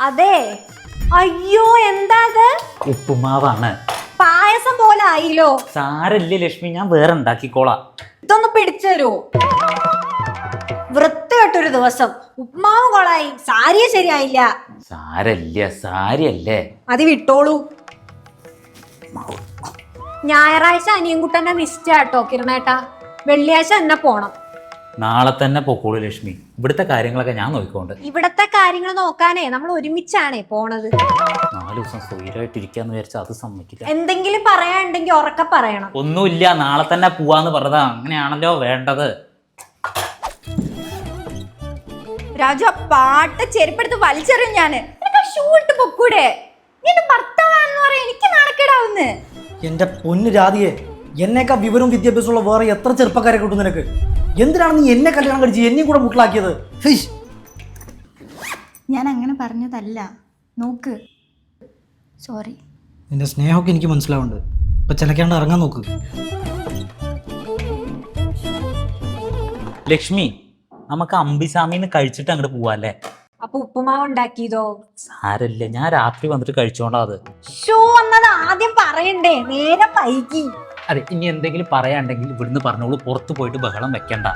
അതെ. അയ്യോ എന്താ അത് ഉപ്പുമാവാണ്. പായസം പോലെ ആയില്ലോ. സാരല്ലേ ലക്ഷ്മി ഞാൻ വേറെ ഉണ്ടാക്കിക്കോളാം. ഇതൊന്ന് പിടിച്ചരോ വൃത്തികെട്ടൊരു ദിവസം. ഉപ്മാവും കൊളായി. സാരിയെ ശരിയായില്ല. സാരല്ല സാരിയല്ലേ? അത് വിട്ടോളൂ. ഞായറാഴ്ച അനിയൻകുട്ടന്റെ നിശ്ചയാട്ടോ കിരണേട്ടാ. വെള്ളിയാഴ്ച തന്നെ പോണം. നാളെ തന്നെ പൊക്കോളൂ ലക്ഷ്മി. ഇവിടുത്തെ കാര്യങ്ങളൊക്കെ ഞാൻ നോക്കിക്കൊണ്ട്. ഇവിടത്തെ കാര്യങ്ങൾ നോക്കാനേ നമ്മൾ ഒരുമിച്ചാണേ പോണത്. നാല് ദിവസം സ്ഥിരമായിട്ടിരിക്കാന്ന് വിചാരിച്ചാൽ അത് സമ്മതിക്കില്ല. എന്തെങ്കിലും പറയാനുണ്ടെങ്കിൽ ഉറക്കെ പറയണം. ഒന്നുമില്ല നാളെ തന്നെ പോവാന്ന് പറഞ്ഞതാ. അങ്ങനെയാണല്ലോ വേണ്ടത്. രാജു ആ പാട്ട് ചെരുപ്പെടുത്ത് വലിച്ചെറിയും ഞാൻ. ഷൂട്ട് ആ ഷൂ ഇട്ട് പൊക്കൂടെ? നിന്റെ ഭർത്താവാണെന്ന് പറയാൻ എനിക്ക് നാണക്കേടാവുന്ന്. എന്റെ പൊന്നു രാധിയെ എന്നേക്കാ വിവരവും വിദ്യാഭ്യാസമുള്ള വേറെ എത്ര ചെറുപ്പക്കാരെ കിട്ടും നിനക്ക്? എന്തിനാണ് നീ എന്നെ കല്യാണം കഴിച്ച് എന്നെയും കൂടെ മുട്ടിലാക്കിയത്? ഫിഷ്. ഞാൻ അങ്ങനെ പറഞ്ഞതല്ല. നോക്ക്. സോറി. നിന്റെ സ്നേഹമൊക്കെ എനിക്ക് മനസ്സിലാവുന്നുണ്ട്. ഇപ്പൊ ചിലക്കാണ്ട് ഇറങ്ങാൻ നോക്ക്. ലക്ഷ്മി നമുക്ക് അമ്പിസാമിന്ന് കഴിച്ചിട്ട് അങ്ങോട്ട് പോവാല്ലേ? അപ്പൊ ഉപ്പുമാവ് ഉണ്ടാക്കിയതോ? സാരല്ല ഞാൻ രാത്രി വന്നിട്ട് കഴിച്ചോണ്ടാ അത്. ഷോ എന്നത് ആദ്യം പറയണ്ടേ? നേരെ വൈകി. അതെ ഇനി എന്തെങ്കിലും പറയാണ്ടെങ്കിൽ ഇവിടുന്ന് പറഞ്ഞോളൂ പുറത്ത് പോയിട്ട് ബഹളം വെക്കണ്ട.